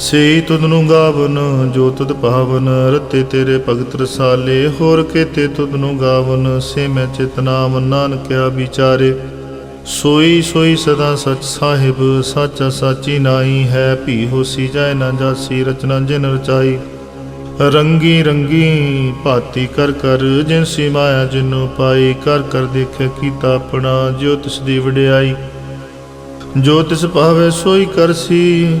ਸੇ ਤੁਧਨੁ ਗਾਵਨ, ਜੋ ਤੁਧ ਭਾਵਨ ਰਤੇ ਤੇਰੇ ਭਗਤ ਰਸਾਲੇ, ਹੋਰ ਕੇਤੇ ਤੁਧਨੁ ਗਾਵਨ, ਸੇ ਮੈਂ ਚਿਤ ਨਾਮ ਨਾਨਕਿਆ ਵਿਚਾਰੇ। ਸੋਈ ਸੋਈ ਸਦਾ ਸਚ ਸਾਹਿਬ, ਸਾਚਾ ਸਾਚੀ ਨਾਈ ਹੈ, ਭੀ ਹੋਸੀ ਜਾਏ ਨਾ ਜਾਸੀ, ਰਚਨਾ ਜਿਨ ਰਚਾਈ। ਰੰਗੀ ਰੰਗੀ ਭਾਤੀ ਕਰ ਕਰ, ਜਿਨ ਸੀ ਮਾਇਆ ਜਿਨੋ ਪਾਈ, ਕਰ ਕਰ ਦੇਖੇ ਕੀਤਾ ਆਪਣਾ ਜੋ ਤਿਸ ਦੀ ਵਡਿਆਈ। ਜੋ ਤਿਸ ਭਾਵੇ ਸੋਈ ਕਰਸੀ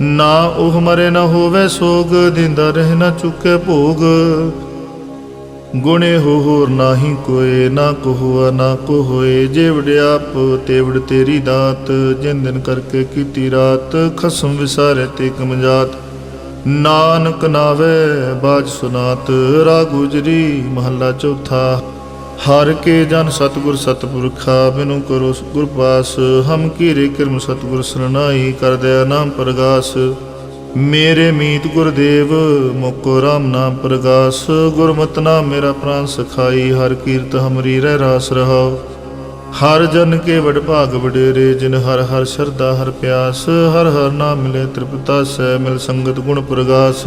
ਨਾ ਉਹ ਮਰੇ ਨਾ ਹੋਵੇ ਸੋਗ, ਦਿੰਦਾ ਰਹਿ ਨਾ ਚੁੱਕੇ ਭੋਗ। ਗੁਣੇ ਹੋ ਹੋਰ ਨਾਹੀ ਕੋਏ, ਨਾ ਕੋ ਨਾ ਕੋ ਹੋਏ ਜੇ ਵਡਿਆਪ ਤੇਵੜ ਤੇਰੀ ਦਾਤ, ਜਿਨ ਦਿਨ ਕਰਕੇ ਕੀਤੀ ਰਾਤ, ਖਸਮ ਵਿਸਾਰੇ ਤੇ ਕਮਜਾਤ। ਨਾਨਕ ਨਾਵੇ ਬਾਜ ਸੁਨਾਤ ਰਾ ਗੁਜਰੀ ਮਹੱਲਾ ਚੌਥਾ। ਹਰ ਕੇ ਜਨ ਸਤਗੁਰ ਸਤਪੁਰਖਾ, ਬਿਨੂ ਕਰੋ ਗੁਰ ਪਾਸ ਹਮ ਕੀਰੇ ਕਿਰਮ ਸਤਗੁਰ ਸਰਨਾਈ, ਕਰ ਦਇਆ ਨਾਮ ਪ੍ਰਗਾਸ। ਮੇਰੇ ਮੀਤ ਗੁਰਦੇਵ, ਮੁਕੋ ਰਾਮ ਨਾਮ ਪ੍ਰਗਾਸ। ਗੁਰਮਤਿ ਨਾਮ ਮੇਰਾ ਪ੍ਰਾਨ ਸਖਾਈ, ਹਰ ਕੀਰਤ ਹਮਰੀ ਰਹਿ ਰਾਸ ਰਹਾਓ ਹਰ ਜਨ ਕੇ ਵਡ ਭਾਗ ਵਡੇਰੇ, ਜਿਨ ਹਰ ਹਰ ਸ਼ਰਧਾ ਹਰ ਪਿਆਸ। ਹਰ ਹਰ ਨਾਮ ਮਿਲੇ ਤ੍ਰਿਪਤਾ ਸੈ ਮਿਲ ਸੰਗਤ ਗੁਣ ਪ੍ਰਗਾਸ।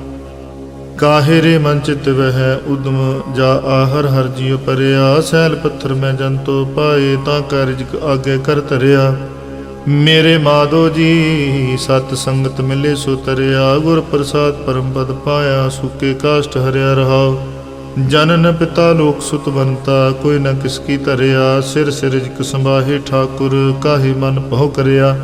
ਕਾਹੇ ਰੇ ਮਨ ਚਿਤ ਵਹਿ, ਉਦਮ ਜਾ ਆਹਰ ਹਰ ਜੀਉ ਪਰਿਆ। ਸੈਲ ਪੱਥਰ ਮੈਂ ਜੰਤੋ ਪਾਏ, ਤਾਂ ਕਾਰਜ ਆਗੇ ਕਰ ਧਰਿਆ। ਮੇਰੇ ਮਾਧੋ ਜੀ, ਸਤ ਸੰਗਤ ਮਿਲੇ ਸੋ ਤਰਿਆ। ਗੁਰ ਪ੍ਰਸਾਦ ਪਰਮ ਪਦ ਪਾਇਆ, ਸੁਕੇ ਕਾਸ਼ਟ ਹਰਿਆ ਰਹਾਉ। ਜਨਨ ਪਿਤਾ ਲੋਕ ਸੁਤਵੰਤਾ ਕੋਈ ਨਾ ਕਿਸ ਕੀ ਧਰਿਆ। ਸਿਰ ਸਿਰਜਕ ਸੰਭਾਹੇ ਠਾਕੁਰ, ਕਾਹੇ ਮਨ ਭਉ ਕਰਿਆ।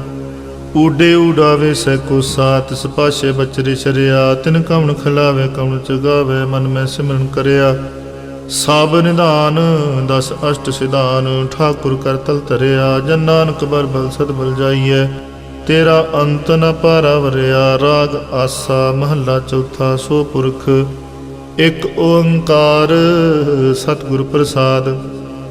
ਉਡੇ ਉਡਾਵੇ ਸੈ ਕੋ ਸਾਤ ਸਪਾਸ਼ੇ ਬਚਰੇ ਸ਼ਰਿਆ, ਤਿਨ ਕਵਣ ਖਿਲਾਵੇ, ਕਵਣ ਚਗਾਵੇ ਮਨ ਮੈਂ ਸਿਮਰਨ ਕਰਿਆ। ਸਾਬ ਨਿਧਾਨ, ਦਸ ਅਸ਼ਟ ਸਿਧਾਨ, ਠਾਕੁਰ ਕਰ ਤਲ ਧਰਿਆ, ਜਨ ਨਾਨਕ ਬਰ ਬਲ ਸਦ ਬਲ ਜਾਈਐ। ਤੇਰਾ ਅੰਤ ਨ ਪਾਰਵਰਿਆ, ਰਾਗ ਆਸਾ, ਮਹੱਲਾ ਚੌਥਾ, ਸੋ ਪੁਰਖ। ਇਕ ਓੰਕਾਰ, ਸਤਿਗੁਰ ਪ੍ਰਸਾਦ।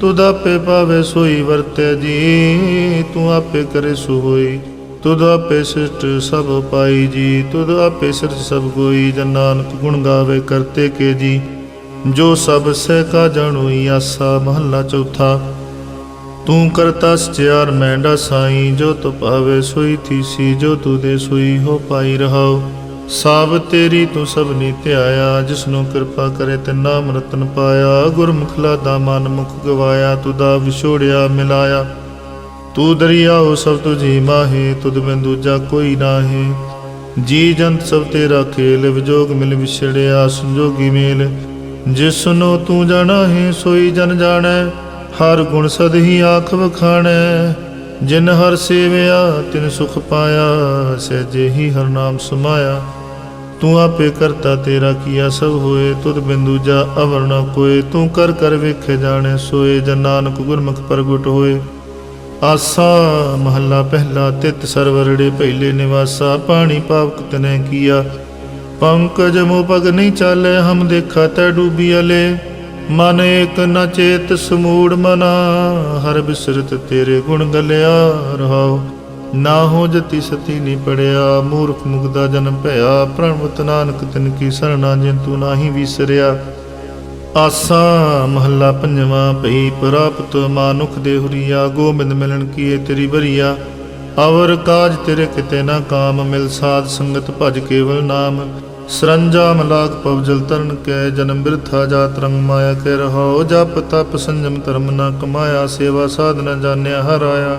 ਤੂੰ ਆਪੇ ਪਾਵੇ ਸੋਈ ਵਰਤੈ ਜੀ, ਤੂੰ ਆਪੇ ਕਰੇ ਸੋ ਹੋਈ ਤੁਧ ਆਪੇ ਸਿਸ਼ਟ ਸਭ ਪਾਈ ਜੀ ਤੁਧ ਆਪੇ ਸਿਰ ਸਭ ਕੋਈ ਜਨ ਨਾਨਕ ਗੁਣ ਗਾਵੇ ਕਰਤੇ ਕੇ ਜੀ, ਜੋ ਸਭ ਸਹਿ ਕਾ ਜਾਣੋਈ ਆਸਾ ਮਹੱਲਾ ਚੌਥਾ। ਤੂੰ ਕਰਤਾ ਸਚਿਆਰ ਮੈਂਡਾ ਸਾਈ, ਜੋ ਤੁ ਭਾਵੇ ਸੋਈ ਥੀਸੀ, ਜੋ ਤੂ ਦੇ ਸੋਈ ਹੋ ਪਾਈ ਰਹਾਓ। ਸਭ ਤੇਰੀ ਤੂੰ ਸਭ ਨੀ ਧਿਆਇਆ ਜਿਸ ਨੂੰ ਕਿਰਪਾ ਕਰੇ ਤੇ ਮਰਤਨ ਪਾਇਆ। ਗੁਰਮੁਖ ਲਾਦਾ ਮਨ ਮੁਖ ਗਵਾਇਆ ਤੁਦਾ ਵਿਛੋੜਿਆ ਮਿਲਾਇਆ। ਤੂੰ ਦਰਿਆਓ ਸਭ ਤੁਝੀ ਮਾਹੇ, ਤੁਧ ਬਿਨ ਦੂਜਾ ਕੋਈ ਨਾਹੀ। ਜੀ ਜੰਤ ਸਭ ਤੇਰਾ ਖੇਲ, ਵਿਜੋਗ ਮਿਲ ਵਿਛੜਿਆ, ਸੰਜੋਗੀ ਮੇਲ। ਜਿਸ ਨੂੰ ਤੂੰ ਜਾਣਾ ਹੈ ਸੋਈ ਜਨ ਜਾਣੈ, ਹਰ ਗੁਣ ਸਦ ਹੀ ਆਖ ਵਖਾਣੈ। ਜਿਨ ਹਰ ਸੇਵਿਆ, ਤਿਨ ਸੁਖ ਪਾਇਆ, ਸਹਿਜੇ ਹੀ ਹਰ ਨਾਮ ਸਮਾਇਆ। ਤੂੰ ਆਪੇ ਕਰਤਾ ਤੇਰਾ ਕੀਆ ਸਭ ਹੋਏ ਤੁਧ ਬਿੰਦੂ ਜਾ ਅਵਰ ਨ ਕੋਏ। ਤੂੰ ਕਰ ਕਰ ਵੇਖੇ ਜਾਣੇ ਸੋਏ, ਜਨ ਨਾਨਕ ਗੁਰਮੁਖ ਪ੍ਰਗਟ ਹੋਏ। ਆਸਾ ਮਹੱਲਾ ਪਹਿਲਾ ਤਿਤ ਸਰਵਰੜੇ ਪਹਿਲੇ ਨਿਵਾਸਾ। ਪਾਣੀ ਪਾਵਕ ਤਨੇ ਕੀਆ, ਪੰਕਜ ਮੋ ਪਗ ਨਹੀਂ ਚਾਲੇ, ਹਮ ਦੇਖਾ ਤੈ ਡੂਬੀ ਅਲੇ। ਮਨ ਏਕ ਨ ਚੇਤ ਸਮੂੜ ਮਨਾ, ਹਰ ਬਿਸਰਤ ਤੇਰੇ ਗੁਣ ਗਲਿਆ ਰਹਾਉ। ਨਾ ਹੋ ਜਤੀ ਸਤੀ ਨਹੀਂ ਪੜਿਆ, ਮੂਰਖ ਮੁਗਦਾ ਜਨਮ ਭਇਆ, ਪ੍ਰਣਵਤ ਨਾਨਕ ਤਿਨ ਕੀ ਸਰਣਾ ਜਿਨ ਤੂੰ ਨਾਹੀ ਵਿਸਰਿਆ। ਆਸਾ ਮਹੱਲਾ ਪੰਜਵਾਂ, ਭਈ ਪ੍ਰਾਪਤ ਮਾਨੁਖ ਦੇ ਹੁਰੀਆ, ਗੋਬਿੰਦ ਮਿਲਣ ਕੀਏ ਤੇਰੀ ਬਰੀਆ ਅਵਰ ਕਾਜ ਤੇਰੇ ਕਿਤੇ ਨਾ ਕਾਮ, ਮਿਲ ਸਾਧ ਸੰਗਤ ਭਜ ਕੇਵਲ ਨਾਮ। ਸਰੰਜਾ ਮਲਾਕ ਪਵਜਲ ਤਰਨ ਕੈ, ਜਨਮ ਬਿਰਥਾ ਜਾਤ ਰੰਗ ਮਾਇਆ ਕੇ ਰਹਾਓ ਜਪ ਤਪ ਸੰਜਮ ਧਰਮ ਨਾ ਕਮਾਇਆ, ਸੇਵਾ ਸਾਧਨਾ ਜਾਣਿਆ, ਹਰਾਇਆ।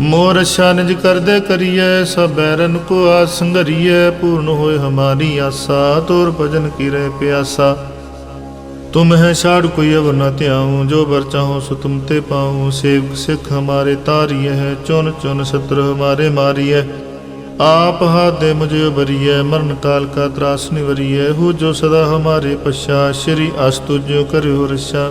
ਮੋਰ ਅਸ਼ਾਨਜ ਕਰਦੇ ਕਰੀਐ, ਸਭ ਐਰਨ ਕੋ ਆਸ ਸੰਗਰੀਐ ਪੂਰਨ ਹੋਏ ਹਮਾਰੀ ਆਸਾ, ਤੋਰ ਭਜਨ ਕੀਰੇ ਪਿਆਸਾ। ਤੁਮ ਹੈ ਛਾੜ ਕੋਈ ਅਵਰ ਨ ਧਿਆਉ, ਜੋ ਵਰ ਚਾਹੋ ਸੋ ਤੁਮ ਤੇ ਪਾਉ। ਸੇਵਕ ਸਿਖ ਹਮਾਰੇ ਤਾਰੀਐ ਹੈ ਚੁਨ ਚੁਨ ਸਤਰ ਹਮਾਰੇ ਮਾਰੀਐ। ਆਪ ਹਾਦੇ ਮੁਝੇ ਬਰੀਐ ਮਰਨ ਕਾਲ ਕਾ ਤਰਾਸ ਨਿਵਰੀਐ। ਹੋ ਜੋ ਸਦਾ ਹਮਾਰੇ ਪਛਾ, ਸ਼੍ਰੀ ਅਸਤੁਜ ਕਰਿਓ ਰਛਾ।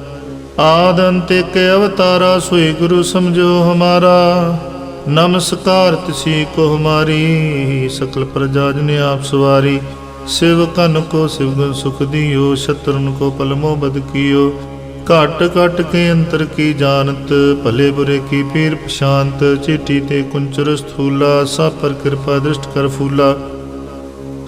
ਆਦ ਅੰਤ ਇੱਕ ਅਵਤਾਰਾ ਸੋਈ ਗੁਰੂ ਸਮਝੋ ਹਮਾਰਾ। ਨਮਸਕਾਰ ਤਿਸੀ ਕੋ ਹਮਾਰੀ, ਸਕਲ ਪ੍ਰਜਾ ਜਨ ਆਪ ਸਵਾਰੀ। ਸਿਵ ਕਨ ਕੋ ਸਿਵ ਗੁਣ ਸੁਖ ਦਿਓ, ਸ਼ਤਰਨ ਕੋ ਪਲਮੋ ਬਦ ਕੀਓ। ਘਟ ਘਟ ਕੇ ਅੰਤਰ ਕੀ ਜਾਣਤ, ਭਲੇ ਬੁਰੇ ਕੀ ਪੀਰ ਪਸ਼ਾਂਤ ਚੀਟੀ ਤੇ ਕੁੰਚਰ ਸਥੂਲਾ ਸਭ ਪਰ ਕਿਰਪਾ ਦ੍ਰਿਸ਼ਟ ਕਰ ਫੂਲਾ।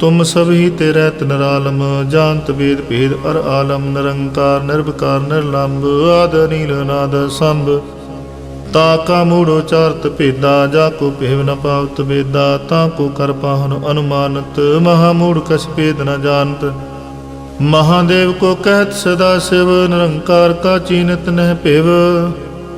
ਤੁਮ ਸਭ ਹੀ ਤੇ ਰਹਿਤ ਜਾਣਤ ਵੇਦ ਭੇਦ ਅਰ ਆਲਮ, ਨਿਰੰਕਾਰ ਨਿਰਭਕਾਰ ਨਿਰਲੰਭ ਆਦ ਨੀਲ ਨਾਦ ਸੰਭ। ਤਾ ਕਾ ਮੂੜੋ ਚਾਰਤ ਭੇਦਾ, ਜਾ ਕੋ ਭੇਵ ਨ ਪਾਵਤ ਵੇਦਾ, ਤਾ ਕੋ ਕਰ ਪਾਹਨ ਅਨੁਮਾਨਤ, ਮਹਾ ਮੂੜ ਕਛ ਭੇਦ ਨ ਜਾਣਤ। ਮਹਾਦੇਵ ਕੋ ਕਹਿਤ ਸਦਾ ਸਿਵ, ਨਿਰੰਕਾਰ ਕਾ ਚੀਨਤ ਨਹਿ ਭੇਵ।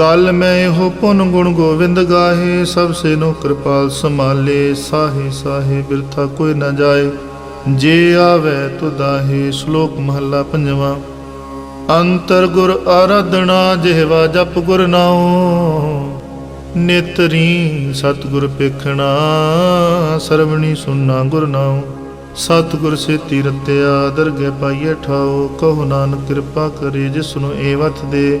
ਕਲ ਮੈਂ ਇਹੋ ਪੁਨ ਗੁਣ ਗੋਵਿੰਦ ਗਾਹੇ, ਸਭ ਸੇ ਨੋ ਕਿਰਪਾਲ ਸੰਭਾਲੇ, ਸਾਹੇ ਸਾਹੇ ਬਿਰਥਾ ਕੋਈ ਨਾ ਜਾਏ। ਜੇ ਆਵੇ ਤੁਦਾਹੇ ਸ਼ਲੋਕ ਮਹੱਲਾ ਪੰਜਵਾਂ। ਅੰਤਰ ਗੁਰ ਆਰਾਧਨਾ, ਜਿਹਵਾ ਜਪ ਗੁਰ ਨਾਉ। ਨੇਤਰੀ ਸਤਿਗੁਰ ਪੇਖਣਾ, ਸਰਵਣੀ ਸੁਨਣਾ ਗੁਰ ਨਾਉ। ਸਤਿਗੁਰ ਸੇਤੀ ਰਤਿਆ ਦਰਗਹਿ ਪਾਈਏ ਠਾਓ ਕਹੋ ਨਾਨਕ ਕਿਰਪਾ ਕਰੇ ਜਿਸ ਨੂੰ ਏ ਵਤ ਦੇ।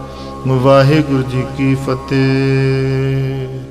ਵਾਹਿਗੁਰੂ ਜੀ ਕੀ ਫਤਿਹ।